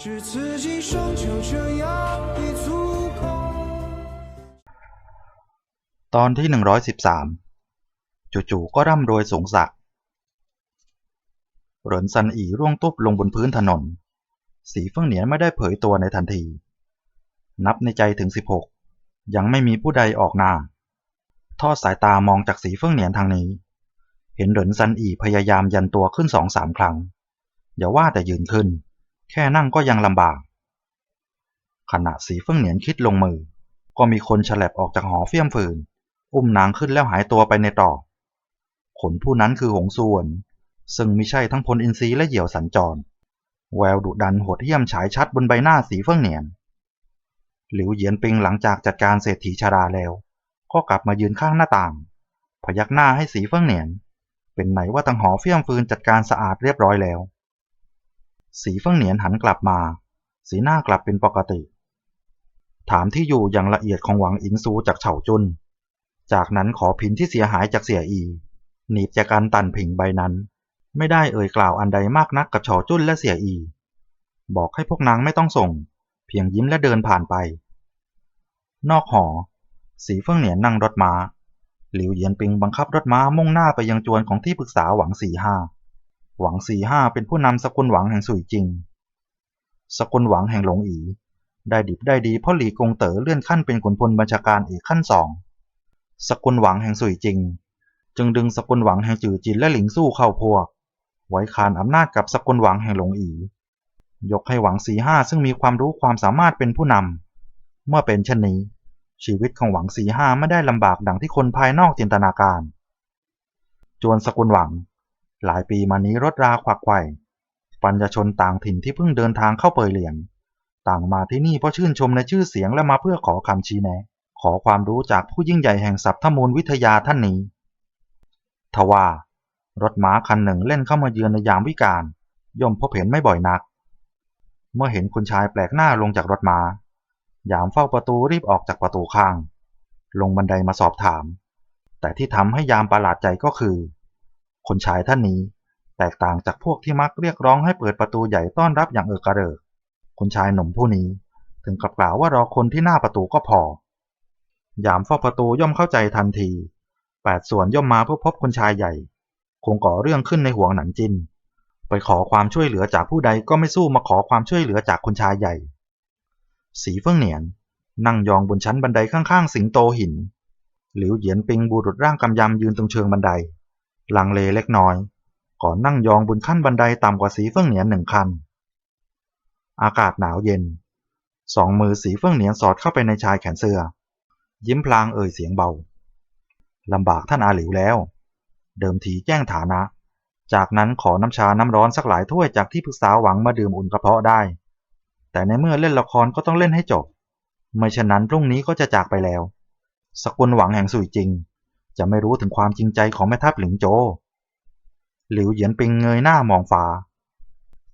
只刺激双就这样一粗口。 ตอนที่หนึ่งร้อยสิบสามจู่ๆก็ร่ำรวยสูงสักดิ์เหรินซันอีร่วงตุ๊บลงบนพื้นถนน สีเฟิ่งเหนียนไม่ได้เผยตัวในทันที นับในใจถึงสิบหกยังไม่มีผู้ใดออกหน้า ทอดสายตามองจากสีเฟิ่งเหนียนทางนี้ เห็นเหรินซันอีพยายามยันตัวขึ้นสองสามครั้ง อย่าว่าแต่ยืนขึ้น แค่นั่งก็ยังลำบาก ขณะสีเฟิ่งเหนียนคิดลงมือ ก็มีคนฉลับออกจากหอเฟี้ยมฟืน อุ้มนางขึ้นแล้วหายตัวไปในตรอกขนผู้นั้นคือหงส่วน ซึ่งไมิใช่ทั้งพลอินทรีและเหยี่ยวสัญจร แววดุดันโหดเหี้ยมฉายชัดบนใบหน้าสีเฟื่องเหนียน หลิวเหยียนปิงหลังจากจัดการเศรษฐีชาดาแล้ว ก็กลับมายืนข้างหน้าต่าง พยักหน้าให้สีเฟื่องเหนียน เป็นไหนว่าตังหอเฟี้ยมฟืนจัดการสะอาดเรียบร้อยแล้ว สีเฟื่องเหนียนหันกลับมา สีหน้ากลับเป็นปกติ ถามที่อยู่อย่างละเอียดของหวังอินซูจากเฉาจุน จากนั้นขอพินที่เสียหายจากเสียอี หนีบจากการตันผิงใบนั้น ไม่ได้เอ่ยกล่าวอันใดมากนักกับเฉาจุนและเสียอี บอกให้พวกนางไม่ต้องส่ง เพียงยิ้มและเดินผ่านไป นอกหอ สีเฟื่องเหนียนนั่งรถม้าหลิวเยียนปิงบังคับรถม้ามุ่งหน้าไปยังจวนของที่ปรึกษาหวังสี่ห้า หวังสี่ห้าเป็นผู้นำสกุลหวังแห่งสุยจริง สกุลหวังแห่งหลงอี ได้ดิบได้ดีเพราะหลีกงเต๋อเลื่อนขั้นเป็นขุนพลบัญชาการเอกขั้นสอง สกุลหวังแห่งสุยจริง จึงดึงสกุลหวังแห่งจือจินและหลิงสู้เข้าพวก ไว้คานอำนาจกับสกุลหวังแห่งหลงอี ยกให้หวังสีห้าซึ่งมีความรู้ความสามารถเป็นผู้นำเมื่อเป็นเช่นนี้ ชีวิตของหวังสีห้าไม่ได้ลำบากดังที่คนภายนอกจินตนาการ จวนสกุลหวัง หลายปีมานี้รถราขวักไขว่ปัญญชนต่างถิ่นที่เพิ่งเดินทางเข้าเปยเหลียง ต่างมาที่นี่เพราะชื่นชมในชื่อเสียงและมาเพื่อขอคำชี้แนะ ขอความรู้จากผู้ยิ่งใหญ่แห่งสัพพมูลวิทยาท่านนี้ ทว่ารถม้าคันหนึ่งเล่นเข้ามาเยือนในยามวิกาลย่อมพบเห็นไม่บ่อยนัก เมื่อเห็นคุณชายแปลกหน้าลงจากรถม้ายามเฝ้าประตูรีบออกจากประตูข้าง ลงบันไดมาสอบถาม แต่ที่ทำให้ยามประหลาดใจก็คือ คนชายท่านนี้ แตกต่างจากพวกที่มักเรียกร้องให้เปิดประตูใหญ่ต้อนรับอย่างเออกระเริกคุณชายหนุ่มผู้นี้ ถึงกับกล่าวว่ารอคนที่หน้าประตูก็พอยามเฝ้าประตูย่อมเข้าใจทันทีแปดส่วนย่อมมาเพื่อพบคุณชายใหญ่ คงก่อเรื่องขึ้นในห่วงหนันจิน ไปขอความช่วยเหลือจากผู้ใดก็ไม่สู้มาขอความช่วยเหลือจากคุณชายใหญ่ สีเฟื่องเหนียน นั่งยองบนชั้นบันไดข้างๆ สิงโตหิน หลิวเหยียนปิงบุรุษร่างกำยำยืนตรงเชิงบันได ลังเลเล็กน้อยก่อนนั่งยองบนขั้นบันไดต่ำกว่าสีเฟื่องเหนียนหนึ่งคันอากาศหนาวเย็น สองมือสีเฟื่องเหนียนสอดเข้าไปในชายแขนเสื้อ ยิ้มพลางเอ่ยเสียงเบาลำบากท่านอาหลิวแล้ว เดิมทีแจ้งฐานะ จากนั้นขอน้ำชาน้ำร้อนสักหลายถ้วยจากที่ปรึกษาหวังมาดื่มอุ่นกระเพาะได้ แต่ในเมื่อเล่นละครก็ต้องเล่นให้จบ ไม่เช่นนั้นพรุ่งนี้ก็จะจากไปแล้ว สกุลหวังแห่งสุยจริง จะไม่รู้ถึงความจริงใจของแม่ทัพหลิงโจ หลิวเหยียนปิงเงยหน้ามองฟ้า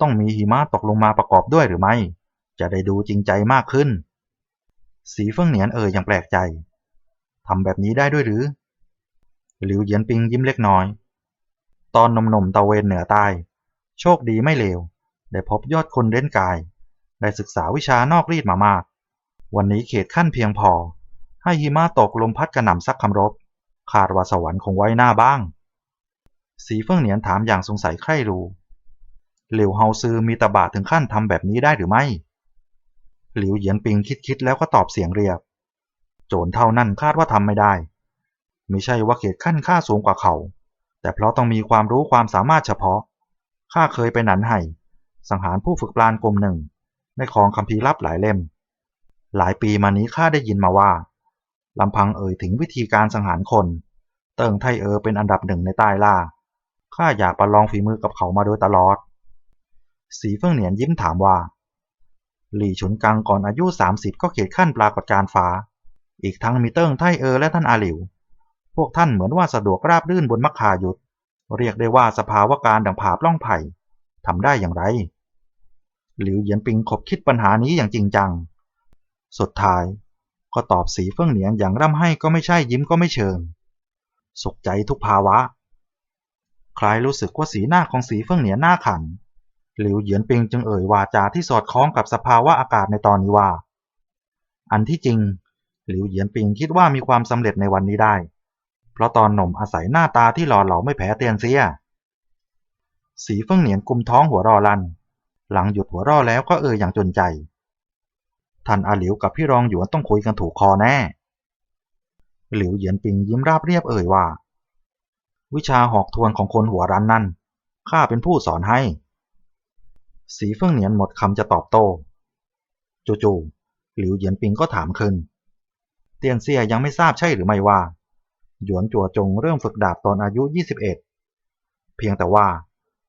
ต้องมีหิมะตกลงมาประกอบด้วยหรือไม่ จะได้ดูจริงใจมากขึ้น สีเฟิ่งเหนียนเอ่ยอย่างแปลกใจ ทำแบบนี้ได้ด้วยหรือ หลิวเหยียนปิงยิ้มเล็กน้อย ตอนหนุ่มๆตะเวนเหนือใต้ โชคดีไม่เลว ได้พบยอดคนเล่นกาย ได้ศึกษาวิชานอกรีดมามาก วันนี้เขตขั้นเพียงพอ ให้หิมะตกลมพัดกระหน่ำซักคำรบ คาดว่าสวรรค์คงไว้หน้าบ้าง สีเฟิ่งเหนียนถามอย่างสงสัยใคร่รู้หลิวเฮาซือมีตบะถึงขั้นทำแบบนี้ได้หรือไม่ หลิวเหยียนปิงคิดๆแล้วก็ตอบเสียงเรียบ โจรเท่านั้นคาดว่าทำไม่ได้ ไม่ใช่ว่าเขตขั้นข้าสูงกว่าเขา แต่เพราะต้องมีความรู้ความสามารถเฉพาะ ข้าเคยไปหนันไห่ สังหารผู้ฝึกปราณกลมหนึ่ง ในคลองคัมภีร์ลับหลายเล่ม หลายปีมานี้ข้าได้ยินมาว่า ลำพังเอ่ยถึงวิธีการสังหารคน เติงไทเออเป็นอันดับหนึ่งในใต้ล่า ข้าอยากประลองฝีมือกับเขามาโดยตลอด สีเฟิ่องเหนียนยิ้มถามว่า หลี่ฉุนกังก่อนอายุ 30 ก็เขียนขั้นปรากฏการฟ้า อีกทั้งมีเติ้งไทเออและท่านอาหลิว พวกท่านเหมือนว่าสะดวกราบรื่นบนมักคายุทธเรียกได้ว่าสภาวะการดังผาปล่องไผ่ทำได้อย่างไร หลิวเหยียนปิงขบคิดปัญหานี้อย่างจริงจัง สุดท้าย ก็ตอบสีเฟื่องเหนียนอย่างร่ำให้ก็ไม่ใช่ยิ้มก็ไม่เชิง สุขใจทุกภาวะ คล้ายรู้สึกว่าสีหน้าของสีเฟื่องเหนียนหน้าขัน หลิวเหยียนปิงจึงเอ่ยวาจาที่สอดคล้องกับสภาวะอากาศในตอนนี้ว่า อันที่จริง หลิวเหยียนปิงคิดว่ามีความสำเร็จในวันนี้ได้ เพราะตอนหนุ่มอาศัยหน้าตาที่หล่อเหลาไม่แพ้เตียนเสีย สีเฟิ่องเหนียนกุมท้องหัวรอลัน หลังหยุดหัวรอแล้วก็เอ่ยอย่างจนใจ ท่านอาหลิวกับพี่รองหยวนต้องคุยกันถูกคอแน่ หลิวเหยียนปิงยิ้มราบเรียบเอ่ยว่า วิชาหอกทวนของคนหัวรันนั่นข้าเป็นผู้สอนให้ สีเฟิ่งเหนียนหมดคำจะตอบโต้จู่ๆหลิวเหยียนปิงก็ถามขึ้น เตียนเซียยังไม่ทราบใช่หรือไม่ว่า หยวนจัวจงเริ่มฝึกดาบตอนอายุ 21 เพียงแต่ว่า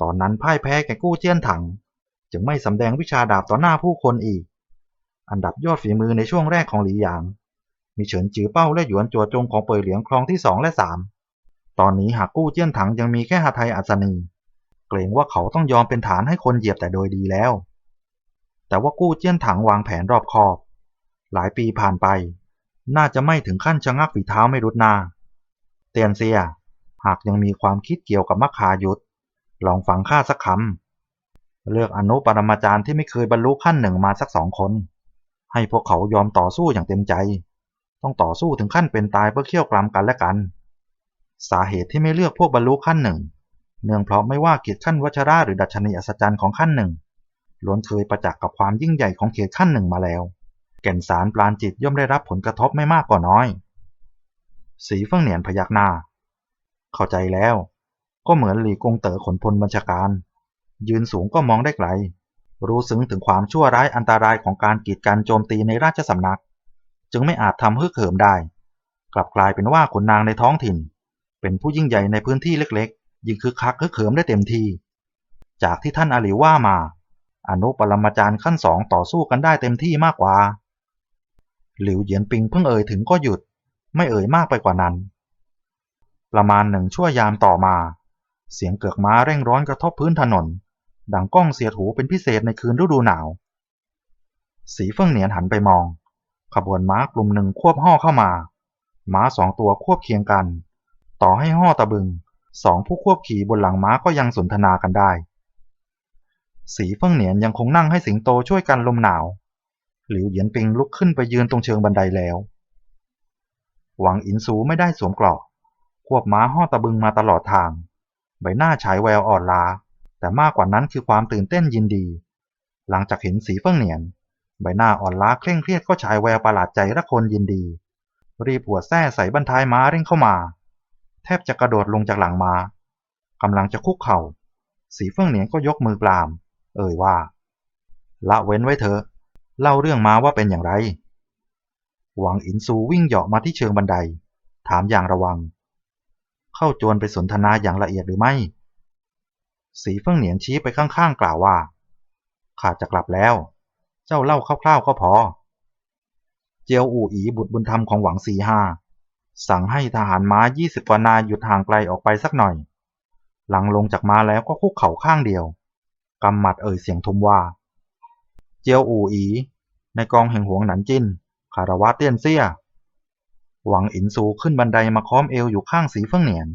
ตอนนั้นพ่ายแพ้แก่กู้เจี้ยนถัง จึงไม่สำแดงวิชาดาบต่อหน้าผู้คนอีก อันดับยอดฝีมือในช่วงแรกของหลีหยาง มีเฉินจือเป้าและหยวนจัวจงของเปยเหลียงครองที่สองและสามตอนนี้หากกู้เจี้ยนถังยังมีแค่หาไทอัศนี เกรงว่าเขาต้องยอมเป็นฐานให้คนเหยียบแต่โดยดีแล้ว แต่ว่ากู้เจี้ยนถังวางแผนรอบคอบ หลายปีผ่านไป น่าจะไม่ถึงขั้นชะงักฝีเท้าไม่รุดนาเตียนเซีย หากยังมีความคิดเกี่ยวกับมัคคายุทธลองฟังข้าสักคำเลือกอนุปรมาจารย์ที่ไม่เคยบรรลุขั้นหนึ่งมาสักสองคน ให้พวกเขายอมต่อสู้อย่างเต็มใจ ต้องต่อสู้ถึงขั้นเป็นตายเพื่อเคี่ยวกรามกันและกัน สาเหตุที่ไม่เลือกพวกบรรลุขั้นหนึ่ง เนื่องเพราะไม่ว่าเกียรติขั้นวัชราหรือดัชนีอัศจรรย์ของขั้นหนึ่งล้วนเคยประจักษ์กับความยิ่งใหญ่ของเกียรติขั้นหนึ่งมาแล้ว แก่นสารปราณจิตย่อมได้รับผลกระทบไม่มากกว่าน้อย สีเฟิ่องเหนียนพยักหน้า เข้าใจแล้ว ก็เหมือนหลีกงเต๋อขนพลบัญชาการ ยืนสูงก็มองได้ไกล รู้ซึ้งถึงความชั่วร้ายอันตรายของการกีดกันโจมตีในราชสำนัก จึงไม่อาจทำฮึกเหิมได้ กลับกลายเป็นว่าขุนนางในท้องถิ่น เป็นผู้ยิ่งใหญ่ในพื้นที่เล็กๆ ยิ่งคึกคักฮึกเหิมได้เต็มทีจากที่ท่านอาหลิวว่ามา อนุปรมาจารย์ขั้นสองต่อสู้กันได้เต็มที่มากกว่า หลิวเหยียนปิงเพิ่งเอ่ยถึงก็หยุด ไม่เอ่ยมากไปกว่านั้น ประมาณหนึ่งชั่วยามต่อมา เสียงเกือกม้าเร่งร้อนกระทบพื้นถนน ดังก้องเสียดหูเป็นพิเศษในคืนฤดูหนาว สีเฟิ่องเหนียนหันไปมอง ขบวนม้ากลุ่มหนึ่งควบห่อเข้ามา ม้าสองตัวควบเคียงกัน ต่อให้ห่อตะบึง สองผู้ควบขี่บนหลังม้าก็ยังสนทนากันได้ สีเฟิ่องเหนียนยังคงนั่งให้สิงโตช่วยกันลมหนาว หลิวเหยียนปิงลุกขึ้นไปยืนตรงเชิงบันไดแล้ว หวังอินซูไม่ได้สวมเกราะควบม้าห่อตะบึงมาตลอดทาง ใบหน้าฉายแววอ่อนล้า แต่มากกว่านั้นคือความตื่นเต้นยินดี หลังจากเห็นสีเฟิ่งเหนียน ใบหน้าอ่อนล้าเคร่งเครียดก็ฉายแววประหลาดใจระคนยินดี รีบหัวแส้ใส่บันท้ายม้าเร่งเข้ามา แทบจะกระโดดลงจากหลังม้ากำลังจะคุกเข่า สีเฟิ่องเหนียนก็ยกมือปราม เอ่ยว่า ละเว้นไว้เถอะเล่าเรื่องมาว่าเป็นอย่างไร หวังอินซูวิ่งเหาะมาที่เชิงบันได ถามอย่างระวัง เข้าจวนไปสนทนาอย่างละเอียดหรือไม่ สีเฟิ่งเหนียนชี้ไปข้างๆกล่าวว่า ข้าจะกลับแล้ว เจ้าเล่าคร่าวๆก็พอ เจียวอู่อีบุตรบุญธรรมของหวังสีห้าสั่งให้ทหารม้า20กว่านายหยุดห่างไกลออกไปสักหน่อย หลังลงจากม้าแล้วก็คุกเข่าข้างเดียว กำหมัดเอ่ยเสียงทุมว่า เจียวอู่อี ในกองแห่งหวงหนันจินคารวะเตี้ยนเซี่ยหวังอินซูขึ้นบันไดมาค้อมเอวอยู่ข้างสีเฟิ่งเหนียน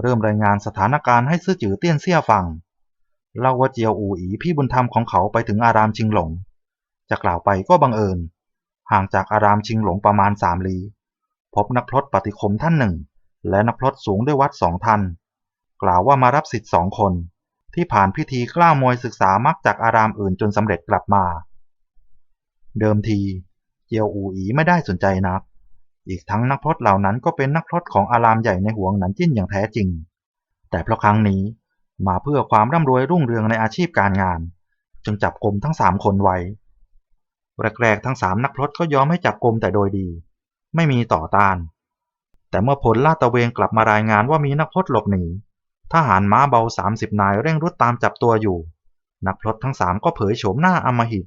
เริ่มรายงานสถานการณ์ให้ซื่อจือเตี้ยนเซี่ยฟัง เล่าว่าเจียวอู่อีพี่บุญธรรมของเขาไปถึงอารามชิงหลง จะกล่าวไปก็บังเอิญ ห่างจากอารามชิงหลงประมาณสามลี้ พบนักพรตปฏิคมท่านหนึ่ง และนักพรตสูงด้วยวัดสองท่าน กล่าวว่ามารับสิทธิ์สองคน ที่ผ่านพิธีกล้ามวยศึกษามักจากอารามอื่นจนสำเร็จกลับมา เดิมทีเจียวอูอีไม่ได้สนใจนัก อีกทั้งนักพรตเหล่านั้นก็เป็นนักพรตของอารามใหญ่ในห่วงหนันจิ้นอย่างแท้จริง แต่เพราะครั้งนี้มาเพื่อความร่ำรวยรุ่งเรืองในอาชีพการงาน จึงจับกลมทั้งสามคนไว้แรกๆทั้งสามนักพรตก็ยอมให้จับกลมแต่โดยดี ไม่มีต่อต้าน แต่เมื่อผลลาดตะเวนกลับมารายงานว่ามีนักพรตหลบหนีทหารม้าเบา 30 นายเร่งรุดตามจับตัวอยู่ นักพรตทั้งสามก็เผยโฉมหน้าอำมหิต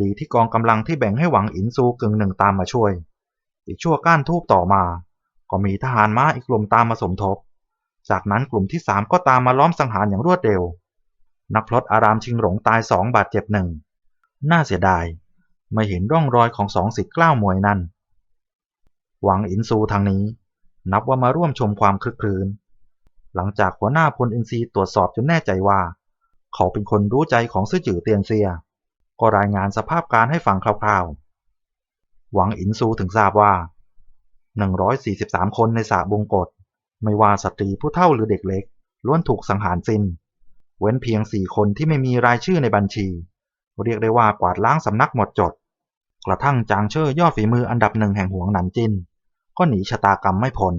ดีที่กองกำลังที่แบ่งให้หวังอินซูกึ่งหนึ่งตามมาช่วย อีกชั่วก้านทูบต่อมา ก็มีทหารม้าอีกกลุ่มตามมาสมทบ จากนั้นกลุ่มที่สามก็ตามมาล้อมสังหารอย่างรวดเร็ว นักพรตอารามชิงหลงตายสองบาดเจ็บหนึ่งน่าเสียดาย ไม่เห็นร่องรอยของสองสิทธิ์กล้าวมวยนั่น หวังอินซูทางนี้ นับว่ามาร่วมชมความคลึกครื้น หลังจากหัวหน้าพลอินทรีตรวจสอบจนแน่ใจว่า เขาเป็นคนรู้ใจของซื่อจื่อเตียนเซีย ก็รายงานสภาพการให้ฟังคร่าวๆ หวังอินซูถึงทราบว่า 143 คนในสระบงกฎไม่ว่าสตรีผู้เฒ่าหรือเด็กเล็ก ล้วนถูกสังหารสิ้น เว้นเพียงสี่คนที่ไม่มีรายชื่อในบัญชี เรียกได้ว่ากวาดล้างสำนักหมดจด กระทั่งจางเชอร์ยอดฝีมืออันดับหนึ่งแห่งหวงหนันจิน ก็หนีชะตากรรมไม่พ้น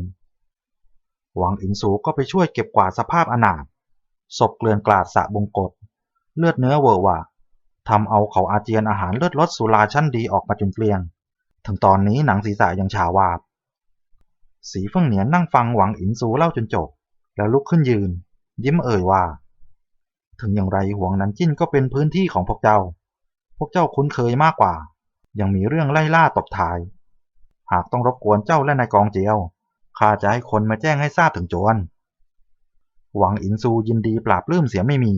หวังอินซูก็ไปช่วยเก็บกวาดสภาพอนาถศพเกลื่อนกลาดสระบงกฎเลือดเนื้อเวอะหวะทำเอาเขาอาเจียนอาหารเลือดรสสุราชั้นดีออกมาจนเกลี้ยง ถึงตอนนี้หนังศีรษะยังชาวาบ สีเฟิ่งเหนียนนั่งฟังหวังอินซูเล่าจนจบ แล้วลุกขึ้นยืน ยิ้มเอ่ยว่า ถึงอย่างไรหวงนันจิ้นก็เป็นพื้นที่ของพวกเจ้า พวกเจ้าคุ้นเคยมากกว่า ยังมีเรื่องไล่ล่าตบทาย หากต้องรบกวนเจ้าและนายกองเจียวข้าจะให้คนมาแจ้งให้ทราบถึงโจรหวังอินซูยินดีปราบลื้มเสียไม่มี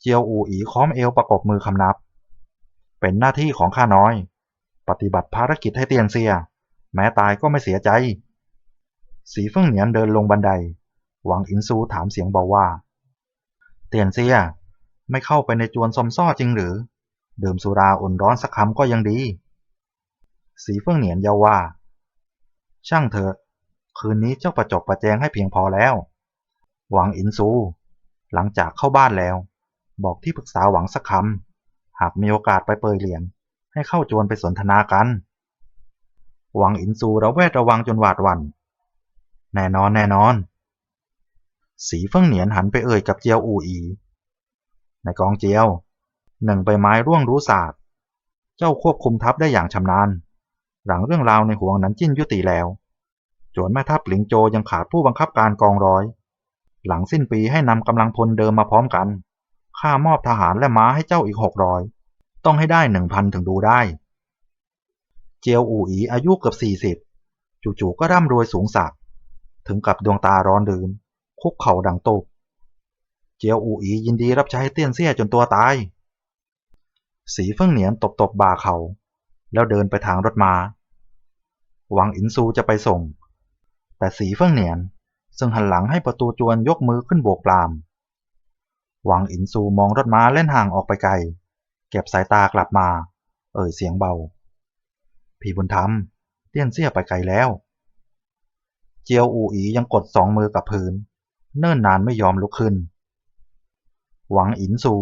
เจียวอูอีค้อมเอวประกบมือคำนับ เป็นหน้าที่ของข้าน้อย ปฏิบัติภารกิจให้เตียนเซีย แม้ตายก็ไม่เสียใจ สีเฟิ่งเหนียนเดินลงบันได หวังอินซูถามเสียงเบาว่า เตียนเซีย ไม่เข้าไปในจวนซอมซ่อจริงหรือ ดื่มสุราอุ่นร้อนสักคำก็ยังดี สีเฟิ่งเหนียนเยาว่า ช่างเถอะ คืนนี้เจ้าประจบประแจงให้เพียงพอแล้ว หวังอินซู หลังจากเข้าบ้านแล้ว บอกที่ปรึกษาหวังสักคำหากมีโอกาสไปเปยเหรียญ ให้เข้าจวนไปสนทนากัน หวังอินซูระแวดระวังจนหวาดหวัน่น แน่นอนแน่นอน สีเฟิ่งเหนียนหันไปเอ่ยกับเจียวอูอี ในกองเจียว หนึ่งใบไม้ร่วงรู้ศาสตร์ เจ้าควบคุมทัพได้อย่างชำนาญ หลังเรื่องราวในห่วงนั้นจิ้นยุติแล้วโจรแม่ทัพหลิงโจยังขาดผู้บังคับการกองร้อยหลังสิ้นปีให้นำกำลังพลเดิมมาพร้อมกัน ข้ามอบทหารและม้าให้เจ้าอีกหกร้อย ต้องให้ได้หนึ่งพันถึงดูได้ เจียวอู่อีอายุเกือบสี่สิบจู่ๆก็ร่ำรวยสูงสักถึงกับดวงตาร้อนรื่นคุกเข่าดังตุบเจียวอู่อียินดีรับใช้เตี้ยนเซี่ยจนตัวตาย สีเฟิ่งเหนียนตบตบบ่าเขา แล้วเดินไปทางรถมา้าหวังอินซูจะไปส่ง แต่สีเฟิ่งเหนียนซึ่งหันหลังให้ประตูจวนยกมือขึ้นโบกปราม หวังอินซูมองรถม้าเล่นห่างออกไปไกล เก็บสายตากลับมา เอ่ยเสียงเบา พี่บุญธรรมเตี้ยนเสี้ยไปไกลแล้ว เจียวอูอียังกดสองมือกับพื้น เนิ่นนานไม่ยอมลุกขึ้น หวังอินซู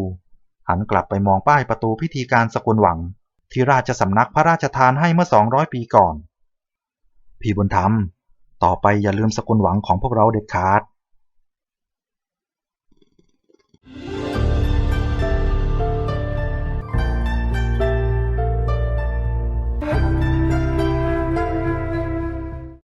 หันกลับไปมองป้ายประตูพิธีการสกุลหวัง ที่ราชสำนักพระราชทานให้เมื่อสองร้อยปีก่อน พี่บุญธรรม ต่อไปอย่าลืมสกุลหวังของพวกเราเด็ดขาด